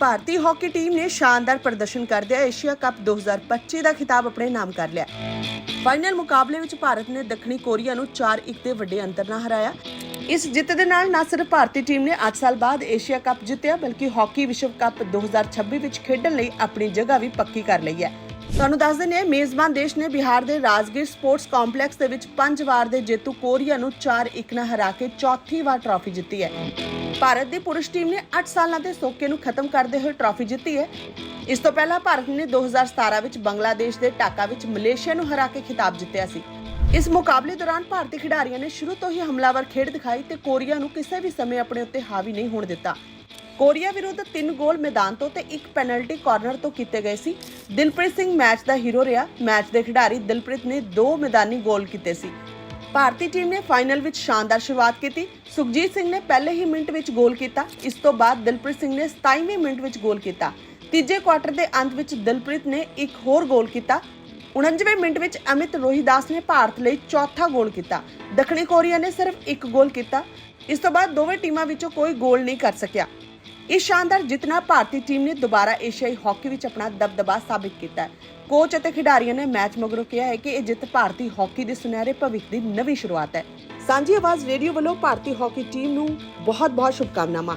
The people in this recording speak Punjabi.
ਭਾਰਤੀ ਹਾਕੀ ਟੀਮ ਨੇ ਸ਼ਾਨਦਾਰ ਪ੍ਰਦਰਸ਼ਨ ਕਰਦਿਆਂ ਏਸ਼ੀਆ ਕੱਪ 2025 ਦਾ ਖਿਤਾਬ ਆਪਣੇ ਨਾਮ ਕਰ ਲਿਆ। ਫਾਈਨਲ ਮੁਕਾਬਲੇ ਵਿੱਚ ਭਾਰਤ ਨੇ ਦੱਖਣੀ ਕੋਰੀਆ ਨੂੰ 4-1 ਦੇ ਵੱਡੇ ਅੰਤਰ ਨਾਲ ਹਰਾਇਆ। ਇਸ ਜਿੱਤ ਦੇ ਨਾਲ ਨਾ ਸਿਰਫ ਭਾਰਤੀ ਟੀਮ ਨੇ 8 ਸਾਲ ਬਾਅਦ ਏਸ਼ੀਆ ਕੱਪ ਜਿੱਤਿਆ, ਬਲਕਿ ਹਾਕੀ ਵਿਸ਼ਵ ਕੱਪ 2026 ਵਿੱਚ ਖੇਡਣ ਲਈ ਆਪਣੀ ਜਗ੍ਹਾ ਵੀ ਪੱਕੀ ਕਰ ਲਈ ਹੈ। ਤੁਹਾਨੂੰ ਦੱਸ ਦਿੰਦੇ ਹਾਂ, ਮੇਜ਼ਬਾਨ ਦੇਸ਼ ਨੇ ਬਿਹਾਰ ਦੇ ਰਾਜਗੀਰ ਸਪੋਰਟਸ ਕੰਪਲੈਕਸ ਦੇ ਵਿੱਚ ਪੰਜ ਵਾਰ ਦੇ ਜੇਤੂ ਕੋਰੀਆ ਨੂੰ 4-1 ਨਾਲ ਹਰਾ ਕੇ ਚੌਥੀ ਵਾਰ ਟਰਾਫੀ ਜਿੱਤੀ ਹੈ। ਭਾਰਤ ਦੀ ਪੁਰਸ਼ ਟੀਮ ਨੇ 8 ਸਾਲਾਂ ਦੇ ਸੋਕੇ ਨੂੰ ਖਤਮ ਕਰਦੇ ਹੋਏ ਟਰਾਫੀ ਜਿੱਤੀ ਹੈ। ਇਸ ਤੋਂ ਪਹਿਲਾਂ ਭਾਰਤ ਨੇ 2017 ਵਿੱਚ ਬੰਗਲਾਦੇਸ਼ ਦੇ ਢਾਕਾ ਵਿੱਚ ਮਲੇਸ਼ੀਆ ਨੂੰ ਹਰਾ ਕੇ ਖਿਤਾਬ ਜਿੱਤਿਆ ਸੀ। ਇਸ ਮੁਕਾਬਲੇ ਦੌਰਾਨ ਭਾਰਤੀ ਖਿਡਾਰੀਆਂ ਨੇ ਸ਼ੁਰੂ ਤੋਂ ਹੀ ਹਮਲਾਵਰ ਖੇਡ ਦਿਖਾਈ ਤੇ ਕੋਰੀਆ ਨੂੰ ਕਿਸੇ ਵੀ ਸਮੇਂ ਆਪਣੇ ਉੱਤੇ ਹਾਵੀ ਨਹੀਂ ਹੋਣ ਦਿੱਤਾ। ਕੋਰੀਆ ਵਿਰੁੱਧ 3 ਗੋਲ ਮੈਦਾਨ ਤੋਂ ਤੇ ਇੱਕ ਪੈਨਲਟੀ ਕਾਰਨਰ ਤੋਂ ਕੀਤੇ ਗਏ ਸੀ। ਦਿਲਪ੍ਰੀਤ ਸਿੰਘ ਮੈਚ ਦਾ ਹੀਰੋ ਰਿਹਾ। ਮੈਚ ਦੇ ਖਿਡਾਰੀ ਦਿਲਪ੍ਰੀਤ ਨੇ ਦੋ ਮੈਦਾਨੀ ਗੋਲ ਕੀਤੇ ਸੀ। ਭਾਰਤੀ ਟੀਮ ਨੇ ਫਾਈਨਲ ਵਿੱਚ ਸ਼ਾਨਦਾਰ ਸ਼ੁਰੂਆਤ ਕੀਤੀ। ਸੁਖਜੀਤ ਸਿੰਘ ਨੇ ਪਹਿਲੇ ਹੀ ਮਿੰਟ ਵਿੱਚ ਗੋਲ ਕੀਤਾ। ਇਸ ਤੋਂ ਬਾਅਦ ਦਿਲਪ੍ਰੀਤ ਸਿੰਘ ਨੇ 27ਵੇਂ ਮਿੰਟ ਵਿੱਚ ਗੋਲ ਕੀਤਾ। ਤੀਜੇ ਕੁਆਟਰ ਦੇ ਅੰਤ ਵਿੱਚ ਦਿਲਪ੍ਰੀਤ ਨੇ ਇੱਕ ਹੋਰ ਗੋਲ ਕੀਤਾ। 49ਵੇਂ ਮਿੰਟ ਵਿੱਚ ਅਮਿਤ ਰੋਹੀਦਾਸ ਨੇ ਭਾਰਤ ਲਈ ਚੌਥਾ ਗੋਲ ਕੀਤਾ। ਦੱਖਣੀ ਕੋਰੀਆ ਨੇ ਸਿਰਫ ਇੱਕ ਗੋਲ ਕੀਤਾ। ਇਸ ਤੋਂ ਬਾਅਦ ਦੋਵੇਂ ਟੀਮਾਂ ਵਿੱਚੋਂ ਕੋਈ ਗੋਲ ਨਹੀਂ ਕਰ ਸਕਿਆ। ਇਸ ਸ਼ਾਨਦਾਰ ਜਿੱਤ ਨਾਲ ਭਾਰਤੀ ਟੀਮ ਨੇ ਦੁਬਾਰਾ ਏਸ਼ੀਆਈ ਹਾਕੀ ਵਿੱਚ ਆਪਣਾ ਦਬਦਬਾ ਸਾਬਿਤ ਕੀਤਾ ਹੈ। ਕੋਚ ਅਤੇ ਖਿਡਾਰੀਆਂ ਨੇ ਮੈਚ ਮਗਰੋਂ ਕਿਹਾ ਹੈ ਕਿ ਇਹ ਜਿੱਤ ਭਾਰਤੀ ਹਾਕੀ ਦੇ ਸੁਨਹਿਰੇ ਭਵਿੱਖ ਦੀ ਨਵੀਂ ਸ਼ੁਰੂਆਤ ਹੈ। ਸਾਂਝੀ ਆਵਾਜ਼ ਰੇਡੀਓ ਵੱਲੋਂ ਭਾਰਤੀ ਹਾਕੀ ਟੀਮ ਨੂੰ ਬਹੁਤ-ਬਹੁਤ ਸ਼ੁਭਕਾਮਨਾਵਾਂ।